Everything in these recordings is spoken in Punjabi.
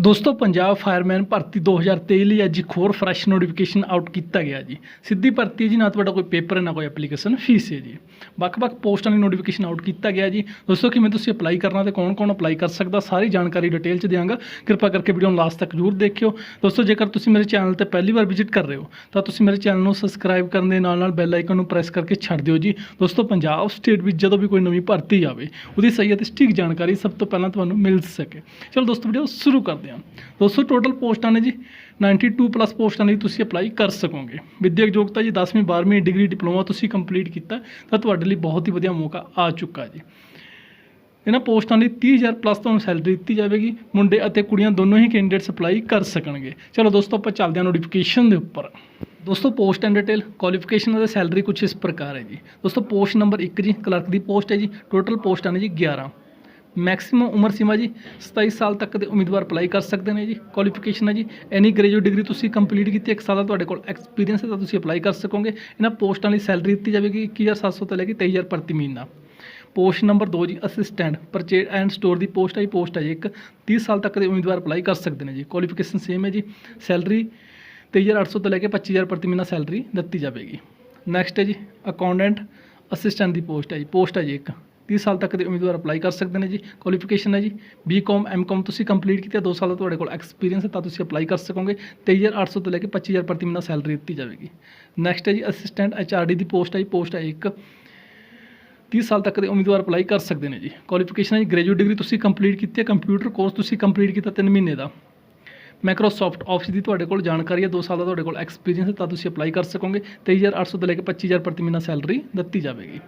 ਦੋਸਤੋ, ਪੰਜਾਬ ਫਾਇਰਮੈਨ ਭਰਤੀ 2023 ਲਈ ਅੱਜ ਇੱਕ ਹੋਰ ਫਰੈਸ਼ ਨੋਟੀਫਿਕੇਸ਼ਨ ਆਊਟ ਕੀਤਾ ਗਿਆ ਜੀ। ਸਿੱਧੀ ਭਰਤੀ ਹੈ ਜੀ, ਨਾ ਤੁਹਾਡਾ ਕੋਈ ਪੇਪਰ ਹੈ ਨਾ ਕੋਈ ਐਪਲੀਕੇਸ਼ਨ ਫੀਸ ਹੈ ਜੀ। ਵੱਖ-ਵੱਖ ਪੋਸਟਾਂ ਲਈ ਨੋਟੀਫਿਕੇਸ਼ਨ ਆਊਟ ਕੀਤਾ ਗਿਆ ਜੀ। ਦੋਸਤੋ, ਕਿਵੇਂ ਤੁਸੀਂ ਅਪਲਾਈ ਕਰਨਾ ਤੇ ਕੌਣ-ਕੌਣ ਅਪਲਾਈ ਕਰ ਸਕਦਾ, ਸਾਰੀ ਜਾਣਕਾਰੀ ਡਿਟੇਲ ਚ ਦਿਆਂਗਾ। ਕਿਰਪਾ ਕਰਕੇ ਵੀਡੀਓ ਨੂੰ ਲਾਸਟ ਤੱਕ ਜ਼ਰੂਰ ਦੇਖਿਓ। ਦੋਸਤੋ, ਜੇਕਰ ਤੁਸੀਂ ਮੇਰੇ ਚੈਨਲ ਤੇ ਪਹਿਲੀ ਵਾਰ ਵਿਜ਼ਿਟ ਕਰ ਰਹੇ ਹੋ, ਤਾਂ ਤੁਸੀਂ ਮੇਰੇ ਚੈਨਲ ਨੂੰ ਸਬਸਕ੍ਰਾਈਬ ਕਰਨ ਦੇ ਨਾਲ ਨਾਲ ਬੈਲ ਆਈਕਨ ਨੂੰ ਪ੍ਰੈਸ ਕਰਕੇ ਛੱਡ ਦਿਓ ਜੀ। ਦੋਸਤੋ, ਪੰਜਾਬ ਸਟੇਟ ਵਿੱਚ ਜਦੋਂ ਵੀ ਕੋਈ ਨਵੀਂ ਭਰਤੀ ਆਵੇ, ਉਹਦੀ ਸਹੀ ਅਤੇ ਸਟਿਕ ਜਾਣਕਾਰੀ ਸਭ ਤੋਂ ਪਹਿਲਾਂ ਤੁਹਾਨੂੰ ਮਿਲ ਸਕੇ। ਚਲੋ ਦੋਸਤੋ ਵੀਡੀਓ ਸ਼ੁਰੂ ਕਰਦੇ ਹਾਂ। ਦੋਸਤੋ ਟੋਟਲ ਪੋਸਟਾਂ ਨੇ ਜੀ 92 ਪਲੱਸ ਪੋਸਟਾਂ ਲਈ ਤੁਸੀਂ ਅਪਲਾਈ ਕਰ ਸਕੋਗੇ। ਵਿਦਿਅਕ ਯੋਗਤਾ ਜੀ 10ਵੀਂ 12ਵੀਂ ਡਿਗਰੀ ਡਿਪਲੋਮਾ ਤੁਸੀਂ ਕੰਪਲੀਟ ਕੀਤਾ, ਤਾਂ ਤੁਹਾਡੇ ਲਈ ਬਹੁਤ ਹੀ ਵਧੀਆ ਮੌਕਾ ਆ ਚੁੱਕਾ ਜੀ। ਇਹਨਾਂ ਪੋਸਟਾਂ ਲਈ 30000 ਪਲੱਸ ਤੁਹਾਨੂੰ ਸੈਲਰੀ ਦਿੱਤੀ ਜਾਵੇਗੀ। ਮੁੰਡੇ ਅਤੇ ਕੁੜੀਆਂ ਦੋਨੋਂ ਹੀ ਕੈਂਡੀਡੇਟਸ ਅਪਲਾਈ ਕਰ ਸਕਣਗੇ। ਚਲੋ ਦੋਸਤੋ, ਆਪਾਂ ਚੱਲਦੇ ਹਾਂ ਨੋਟੀਫਿਕੇਸ਼ਨ ਦੇ ਉੱਪਰ। ਦੋਸਤੋ ਪੋਸਟ ਐਂਡ ਡਿਟੇਲ ਕੁਆਲੀਫਿਕੇਸ਼ਨ ਅਤੇ ਸੈਲਰੀ ਕੁਝ ਇਸ ਪ੍ਰਕਾਰ ਹੈ ਜੀ। ਦੋਸਤੋ ਪੋਸਟ ਨੰਬਰ 1 ਜੀ ਕਲਰਕ ਦੀ ਪੋਸਟ ਹੈ ਜੀ। ਟੋਟਲ ਪੋਸਟਾਂ ਨੇ ਜੀ 11 ਮੈਕਸਿਮਮ ਉਮਰ ਸੀਮਾ ਜੀ 27 ਸਾਲ ਤੱਕ ਦੇ ਉਮੀਦਵਾਰ ਅਪਲਾਈ ਕਰ ਸਕਦੇ ਨੇ ਜੀ ਕੁਆਲੀਫਿਕੇਸ਼ਨ ਹੈ ਜੀ। ਐਨੀ ਗ੍ਰੈਜੂਏਟ ਡਿਗਰੀ ਤੁਸੀਂ ਕੰਪਲੀਟ ਕੀਤੀ, ਇੱਕ ਸਾਲ ਦਾ ਤੁਹਾਡੇ ਕੋਲ ਐਕਸਪੀਰੀਅੰਸ ਹੈ ਤਾਂ ਤੁਸੀਂ ਅਪਲਾਈ ਕਰ ਸਕੋਗੇ। ਇਹਨਾਂ ਪੋਸਟਾਂ ਲਈ ਸੈਲਰੀ ਦਿੱਤੀ ਜਾਵੇਗੀ 21700 ਤੋਂ ਲੈ ਕੇ 23000 ਪ੍ਰਤੀ ਮਹੀਨਾ। ਪੋਸਟ ਨੰਬਰ 2 ਜੀ ਅਸਿਸਟੈਂਟ ਪਰਚੇਜ ਐਂਡ ਸਟੋਰ ਦੀ ਪੋਸਟ ਹੈ ਜੀ, ਪੋਸਟ ਹੈ ਜੀ, ਇੱਕ 30 ਸਾਲ ਤੱਕ ਦੇ ਉਮੀਦਵਾਰ ਅਪਲਾਈ ਕਰ ਸਕਦੇ ਨੇ ਜੀ। ਕੁਆਲੀਫਿਕੇਸ਼ਨ ਸੇਮ ਹੈ ਜੀ ਸੈਲਰੀ 23800 ਤੋਂ ਲੈ ਕੇ 25000 ਪ੍ਰਤੀ ਮਹੀਨਾ ਸੈਲਰੀ ਦਿੱਤੀ ਜਾਵੇਗੀ। ਨੈਕਸਟ ਹੈ ਜੀ ਅਕਾਊਂਟੈਂਟ ਅਸਿਸਟੈਂਟ ਦੀ ਪੋਸਟ ਹੈ ਜੀ, ਪੋਸਟ ਹੈ ਜੀ, ਇੱਕ। 30 ਸਾਲ ਤੱਕ ਦੇ ਉਮੀਦਵਾਰ ਅਪਲਾਈ ਕਰ ਸਕਦੇ ਨੇ ਜੀ ਕੁਆਲੀਫਿਕੇਸ਼ਨ ਹੈ ਜੀ ਬੀਕਾਮ ਐਮਕਾਮ ਤੁਸੀਂ ਕੰਪਲੀਟ ਕੀਤਾ 2 ਸਾਲ ਦਾ ਤੁਹਾਡੇ ਕੋਲ ਐਕਸਪੀਰੀਅੰਸ ਹੈ, ਤਾਂ ਤੁਸੀਂ ਅਪਲਾਈ ਕਰ ਸਕੋਗੇ। 23800 ਤੋਂ ਲੈ ਕੇ 25000 ਪ੍ਰਤੀ ਮਹੀਨਾ ਸੈਲਰੀ ਦਿੱਤੀ ਜਾਵੇਗੀ। ਨੈਕਸਟ ਹੈ ਜੀ ਅਸਿਸਟੈਂਟ ਐਚਆਰਡੀ ਦੀ ਪੋਸਟ ਹੈ ਜੀ ਪੋਸਟ ਹੈ ਇੱਕ। 30 ਸਾਲ ਤੱਕ ਦੇ ਉਮੀਦਵਾਰ ਅਪਲਾਈ ਕਰ ਸਕਦੇ ਨੇ ਜੀ। ਕੁਆਲੀਫਿਕੇਸ਼ਨ ਹੈ ਜੀ ਗ੍ਰੈਜੂਏਟ ਡਿਗਰੀ ਤੁਸੀਂ ਕੰਪਲੀਟ ਕੀਤੀ ਹੈ ਕੰਪਿਊਟਰ ਕੋਰਸ ਤੁਸੀਂ ਕੰਪਲੀਟ ਕੀਤਾ 3 ਮਹੀਨੇ ਦਾ। ਮਾਈਕਰੋਸਾਫਟ ਆਫਿਸ ਦੀ ਤੁਹਾਡੇ ਕੋਲ ਜਾਣਕਾਰੀ ਹੈ 2 ਸਾਲ ਦਾ ਤੁਹਾਡੇ ਕੋਲ ਐਕਸਪੀਰੀਅੰਸ ਹੈ, ਤਾਂ ਤੁਸੀਂ ਅਪਲਾਈ ਕਰ ਸਕੋਗੇ। 23800 ਤੋਂ ਲੈ ਕੇ 25000 ਪ੍ਰਤੀ ਮਹੀਨਾ ਸੈਲਰੀ ਦਿੱਤੀ ਜਾਵੇਗੀ।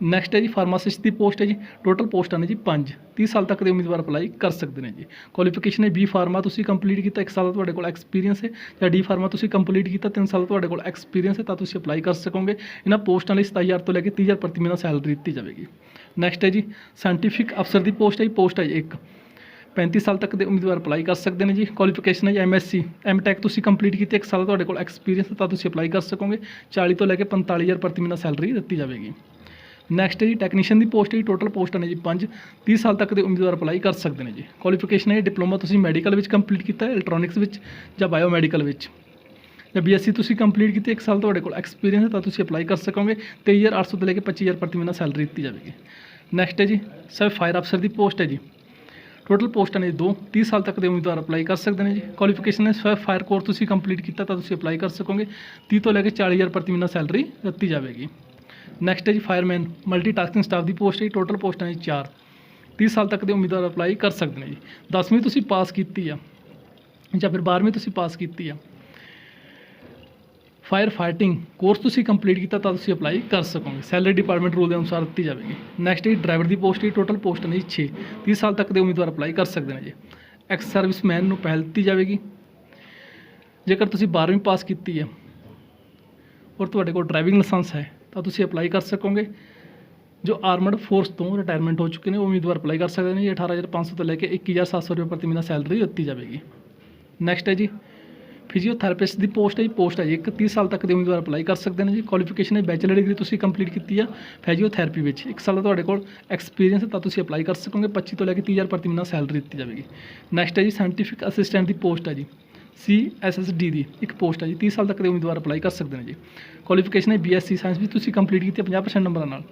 ਨੈਕਸਟ ਹੈ ਜੀ ਫਾਰਮਾਸਿਸਟ ਦੀ ਪੋਸਟ ਹੈ ਜੀ ਟੋਟਲ ਪੋਸਟਾਂ ਨੇ ਜੀ 5 30 ਸਾਲ ਤੱਕ ਦੇ ਉਮੀਦਵਾਰ ਅਪਲਾਈ ਕਰ ਸਕਦੇ ਨੇ ਜੀ। ਕੁਆਲੀਫਿਕੇਸ਼ਨ ਹੈ ਬੀ ਫਾਰਮਾ ਤੁਸੀਂ ਕੰਪਲੀਟ ਕੀਤਾ 1 ਸਾਲ ਦਾ ਤੁਹਾਡੇ ਕੋਲ ਐਕਸਪੀਰੀਅੰਸ ਹੈ, ਜਾਂ ਡੀ ਫਾਰਮਾ ਤੁਸੀਂ ਕੰਪਲੀਟ ਕੀਤਾ 3 ਸਾਲ ਦਾ ਤੁਹਾਡੇ ਕੋਲ ਐਕਸਪੀਰੀਅੰਸ ਹੈ, ਤਾਂ ਤੁਸੀਂ ਅਪਲਾਈ ਕਰ ਸਕੋਗੇ। ਇਹਨਾਂ ਪੋਸਟਾਂ ਲਈ 27000 ਤੋਂ ਲੈ ਕੇ 30000 ਪ੍ਰਤੀ ਮਹੀਨਾ ਸੈਲਰੀ ਦਿੱਤੀ ਜਾਵੇਗੀ। ਨੈਕਸਟ ਹੈ ਜੀ ਸਾਇੰਟੀਫਿਕ ਅਫਸਰ ਦੀ ਪੋਸਟ ਹੈ ਜੀ ਪੋਸਟ ਹੈ ਜੀ ਇੱਕ। 35 ਸਾਲ ਤੱਕ ਦੇ ਉਮੀਦਵਾਰ ਅਪਲਾਈ ਕਰ ਸਕਦੇ ਨੇ ਜੀ। ਕੁਆਲੀਫਿਕੇਸ਼ਨ ਹੈ ਜੀ ਐਮਐਸਸੀ ਐਮਟੈਕ ਤੁਸੀਂ ਕੰਪਲੀਟ ਕੀਤੀ 1 ਸਾਲ ਤੁਹਾਡੇ ਕੋਲ ਐਕਸਪੀਰੀਅੰਸ ਹੈ, ਤਾਂ ਤੁਸੀਂ ਅਪਲਾਈ ਕਰ ਸਕੋਗੇ। 40 ਤੋਂ ਲੈ ਕੇ 45000 ਪ੍ਰਤੀ ਮਹੀਨਾ ਸੈਲਰੀ ਦਿੱਤੀ ਜਾਵੇਗੀ। ਨੈਕਸਟ ਹੈ ਜੀ ਟੈਕਨੀਸ਼ੀਅਨ ਦੀ ਪੋਸਟ ਹੈ ਜੀ ਟੋਟਲ ਪੋਸਟਾਂ ਨੇ ਜੀ 5 30 ਸਾਲ ਤੱਕ ਦੇ ਉਮੀਦਵਾਰ ਅਪਲਾਈ ਕਰ ਸਕਦੇ ਨੇ ਜੀ। ਕੁਆਲੀਫਿਕੇਸ਼ਨ ਹੈ ਜੀ ਡਿਪਲੋਮਾ ਤੁਸੀਂ ਮੈਡੀਕਲ ਵਿੱਚ ਕੰਪਲੀਟ ਕੀਤਾ ਹੈ ਇਲੈਕਟ੍ਰੋਨਿਕਸ ਵਿੱਚ ਜਾਂ ਬਾਇਓਮੈਡੀਕਲ ਵਿੱਚ। ਜਾਂ ਬੀਐਸਸੀ ਤੁਸੀਂ ਕੰਪਲੀਟ ਕੀਤੀ 1 ਸਾਲ ਤੁਹਾਡੇ ਕੋਲ ਐਕਸਪੀਰੀਅੰਸ ਹੈ, ਤਾਂ ਤੁਸੀਂ ਅਪਲਾਈ ਕਰ ਸਕੋਗੇ। 23800 ਤੋਂ ਲੈ ਕੇ 25000 ਪ੍ਰਤੀ ਮਹੀਨਾ ਸੈਲਰੀ ਦਿੱਤੀ ਜਾਵੇਗੀ। ਨੈਕਸਟ ਹੈ ਜੀ ਸਰ ਫਾਇਰ ਅਫਸਰ ਦੀ ਪੋਸਟ ਹੈ ਜੀ। ਟੋਟਲ ਪੋਸਟਾਂ ਨੇ ਦੋ 30 ਸਾਲ ਤੱਕ ਦੇ ਉਮੀਦਵਾਰ ਅਪਲਾਈ ਕਰ ਸਕਦੇ ਨੇ ਜੀ। ਕੁਆਲੀਫਿਕੇਸ਼ਨ ਹੈ ਸਵੈ ਫਾਇਰ ਕੋਰਸ ਤੁਸੀਂ ਕੰਪਲੀਟ ਕੀਤਾ, ਤਾਂ ਤੁਸੀਂ ਅਪਲਾਈ ਕਰ ਸਕੋਗੇ। 30 ਤੋਂ ਲੈ ਕੇ 40000 ਪ੍ਰਤੀ ਮਹੀਨਾ ਸੈਲਰੀ ਦਿੱਤੀ ਜਾਵੇਗੀ। ਨੈਕਸਟ ਹੈ ਜੀ ਫਾਇਰਮੈਨ ਮਲਟੀਟਾਸਕਿੰਗ ਸਟਾਫ ਦੀ ਪੋਸਟ ਹੈ ਜੀ ਟੋਟਲ ਪੋਸਟਾਂ ਨੇ 4 30 ਸਾਲ ਤੱਕ ਦੇ ਉਮੀਦਵਾਰ ਅਪਲਾਈ ਕਰ ਸਕਦੇ ਨੇ ਜੀ। 10ਵੀਂ ਤੁਸੀਂ ਪਾਸ ਕੀਤੀ ਆ, ਜਾਂ ਫਿਰ 12ਵੀਂ ਤੁਸੀਂ ਪਾਸ ਕੀਤੀ ਆ। ਫਾਇਰ ਫਾਈਟਿੰਗ ਕੋਰਸ ਤੁਸੀਂ ਕੰਪਲੀਟ ਕੀਤਾ ਤਾਂ ਤੁਸੀਂ ਅਪਲਾਈ ਕਰ ਸਕੋਗੇ। ਸੈਲਰੀ ਡਿਪਾਰਟਮੈਂਟ ਰੂਲ ਦੇ ਅਨੁਸਾਰ ਦਿੱਤੀ ਜਾਵੇਗੀ। ਨੈਕਸਟ ਹੈ ਡਰਾਈਵਰ ਦੀ ਪੋਸਟ ਹੈ ਟੋਟਲ ਪੋਸਟ ਨੇ 6 30 ਸਾਲ ਤੱਕ ਦੇ ਉਮੀਦਵਾਰ ਅਪਲਾਈ ਕਰ ਸਕਦੇ ਨੇ ਜੀ। ਐਕਸ ਸਰਵਿਸਮੈਨ ਨੂੰ ਪਹਿਲ ਦਿੱਤੀ ਜਾਵੇਗੀ। ਜੇਕਰ ਤੁਸੀਂ 12ਵੀਂ ਪਾਸ ਕੀਤੀ ਹੈ ਔਰ ਤੁਹਾਡੇ ਕੋਲ ਡਰਾਈਵਿੰਗ ਲਾਇਸੈਂਸ ਹੈ ਤਾਂ ਤੁਸੀਂ ਅਪਲਾਈ ਕਰ ਸਕੋਗੇ। ਜੋ ਆਰਮਡ ਫੋਰਸ ਤੋਂ ਰਿਟਾਇਰਮੈਂਟ ਹੋ ਚੁੱਕੇ ਨੇ, ਉਹ ਉਮੀਦਵਾਰ ਅਪਲਾਈ ਕਰ ਸਕਦੇ ਨੇ। ਜੀ 18500 ਤੋਂ ਲੈ ਕੇ 21700 ਰੁਪਏ ਪ੍ਰਤੀ ਮਹੀਨਾ ਸੈਲਰੀ ਦਿੱਤੀ ਜਾਵੇਗੀ। ਨੈਕਸਟ ਹੈ ਜੀ ਫਿਜ਼ੀਓਥੈਰੇਪਿਸਟ ਦੀ ਪੋਸਟ ਹੈ ਜੀ ਪੋਸਟ ਹੈ ਜੀ। ਇੱਕ 30 ਸਾਲ ਤੱਕ ਦੇ ਉਮੀਦਵਾਰ ਅਪਲਾਈ ਕਰ ਸਕਦੇ ਨੇ ਜੀ। ਕੁਆਲੀਫਿਕੇਸ਼ਨ ਹੈ ਬੈਚਲਰ ਡਿਗਰੀ ਤੁਸੀਂ ਕੰਪਲੀਟ ਕੀਤੀ ਆ ਫਿਜ਼ੀਓਥੈਰੇਪੀ ਵਿੱਚ। ਇੱਕ ਸਾਲ ਦਾ ਤੁਹਾਡੇ ਕੋਲ ਐਕਸਪੀਰੀਅੰਸ ਹੈ, ਤਾਂ ਤੁਸੀਂ ਅਪਲਾਈ ਕਰ ਸਕੋਗੇ। 25 ਤੋਂ ਲੈ ਕੇ 30000 ਪ੍ਰਤੀ ਮਹੀਨਾ ਸੈਲਰੀ ਦਿੱਤੀ ਜਾਵੇਗੀ। ਨੈਕਸਟ ਹੈ ਜੀ ਸਾਇੰਟੀਫਿਕ ਅਸਿਸਟੈਂਟ ਦੀ ਪੋਸਟ ਹੈ ਜੀ। ਸੀ ਐਸ ਐਸ ਡੀ ਦੀ ਇੱਕ ਪੋਸਟ ਹੈ ਜੀ 30 ਸਾਲ ਤੱਕ ਦੇ ਉਮੀਦਵਾਰ ਅਪਲਾਈ ਕਰ ਸਕਦੇ ਨੇ ਜੀ। ਕੁਆਲੀਫਿਕੇਸ਼ਨ ਹੈ ਬੀਐਸਸੀ ਸਾਇੰਸ ਵੀ ਤੁਸੀਂ ਕੰਪਲੀਟ ਕੀਤੀ ਹੈ 50% ਨੰਬਰਾਂ ਨਾਲ।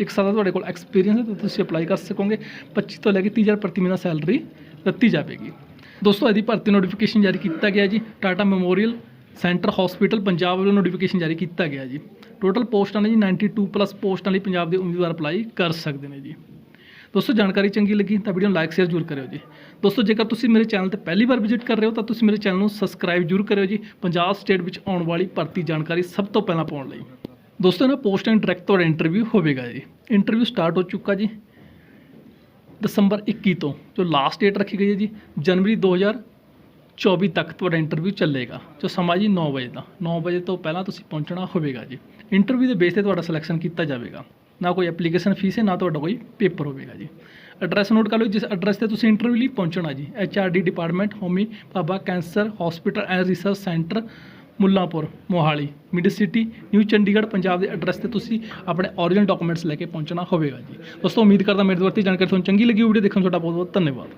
ਇੱਕ ਸਾਲ ਦਾ ਤੁਹਾਡੇ ਕੋਲ ਐਕਸਪੀਰੀਅੰਸ ਹੈ, ਤਾਂ ਤੁਸੀਂ ਅਪਲਾਈ ਕਰ ਸਕੋਗੇ। 25 ਤੋਂ ਲੈ ਕੇ 30000 ਪ੍ਰਤੀ ਮਹੀਨਾ ਸੈਲਰੀ ਦਿੱਤੀ ਜਾਵੇਗੀ। ਦੋਸਤੋ, ਇਹਦੀ ਭਰਤੀ ਨੋਟੀਫਿਕੇਸ਼ਨ ਜਾਰੀ ਕੀਤਾ ਗਿਆ ਜੀ। Tata memorial centre hospital Punjab ਵੱਲੋਂ ਨੋਟੀਫਿਕੇਸ਼ਨ ਜਾਰੀ ਕੀਤਾ ਗਿਆ ਜੀ। ਟੋਟਲ ਪੋਸਟਾਂ ਨੇ ਜੀ 92 ਪਲੱਸ ਪੋਸਟਾਂ ਲਈ ਪੰਜਾਬ ਦੇ ਉਮੀਦਵਾਰ ਅਪਲਾਈ ਕਰ ਸਕਦੇ ਨੇ ਜੀ। ਦੋਸਤੋ, ਜਾਣਕਾਰੀ ਚੰਗੀ ਲੱਗੀ ਤਾਂ ਵੀਡੀਓ ਨੂੰ ਲਾਈਕ ਸ਼ੇਅਰ ਜ਼ਰੂਰ ਕਰਿਓ ਜੀ। ਦੋਸਤੋ, ਜੇਕਰ ਤੁਸੀਂ ਮੇਰੇ ਚੈਨਲ ਤੇ ਪਹਿਲੀ ਵਾਰ ਵਿਜ਼ਿਟ ਕਰ ਰਹੇ ਹੋ, ਤਾਂ ਤੁਸੀਂ ਮੇਰੇ ਚੈਨਲ ਨੂੰ ਸਬਸਕ੍ਰਾਈਬ ਜ਼ਰੂਰ ਕਰਿਓ ਜੀ। ਪੰਜਾਬ ਸਟੇਟ ਵਿੱਚ ਆਉਣ ਵਾਲੀ ਭਰਤੀ ਜਾਣਕਾਰੀ ਸਭ ਤੋਂ ਪਹਿਲਾਂ ਪਾਉਣ ਲਈ। ਦੋਸਤੋ, ਇਹਨਾਂ ਪੋਸਟ ਐਂਡ ਡਾਇਰੈਕਟ ਤੁਹਾਡਾ ਇੰਟਰਵਿਊ ਹੋਵੇਗਾ ਜੀ। ਇੰਟਰਵਿਊ ਸਟਾਰਟ ਹੋ ਚੁੱਕਾ ਜੀ ਦਸੰਬਰ 21 ਤੋਂ, ਜੋ ਲਾਸਟ ਡੇਟ ਰੱਖੀ ਗਈ ਹੈ ਜੀ, ਜਨਵਰੀ 2024 ਤੱਕ ਤੁਹਾਡਾ ਇੰਟਰਵਿਊ ਚੱਲੇਗਾ। ਜੋ ਸਮਾਂ ਜੀ 9 ਵਜੇ ਦਾ 9 ਵਜੇ ਤੋਂ ਪਹਿਲਾਂ ਤੁਸੀਂ ਪਹੁੰਚਣਾ ਹੋਵੇਗਾ ਜੀ। ਇੰਟਰਵਿਊ ਦੇ ਬੇਸ ਤੇ ਤੁਹਾਡਾ ਸਿਲੈਕਸ਼ਨ ਕੀਤਾ ਜਾਵੇਗਾ। ਨਾ ਕੋਈ ਐਪਲੀਕੇਸ਼ਨ ਫੀਸ ਹੈ, ਨਾ ਤੁਹਾਡਾ ਕੋਈ ਪੇਪਰ ਹੋਵੇਗਾ ਜੀ। ਐਡਰੈਸ ਨੋਟ ਕਰ ਲਓ, ਜਿਸ ਐਡਰੈਸ ਤੇ ਤੁਸੀਂ ਇੰਟਰਵਿਊ ਲਈ ਪਹੁੰਚਣਾ ਜੀ। H R D department Homi Bhabha cancer hospital and research centre Mullanpur, Mohali mid city new Chandigarh Punjab ਦੇ ਐਡਰੈਸ ਤੇ ਤੁਸੀਂ ਆਪਣੇ ਓਰੀਜਨਲ ਡਾਕੂਮੈਂਟਸ ਲੈ ਕੇ ਪਹੁੰਚਣਾ ਹੋਵੇਗਾ ਜੀ। ਦੋਸਤੋ, ਉਮੀਦ ਕਰਦਾ ਮੇਰੇ ਦੁਆਰਾ ਜਾਣਕਾਰੀ ਤੁਹਾਨੂੰ ਚੰਗੀ ਲੱਗੀ ਵੀਡੀਓ ਦੇਖਣ ਦਾ ਤੁਹਾਡਾ ਬਹੁਤ ਬਹੁਤ ਧੰਨਵਾਦ।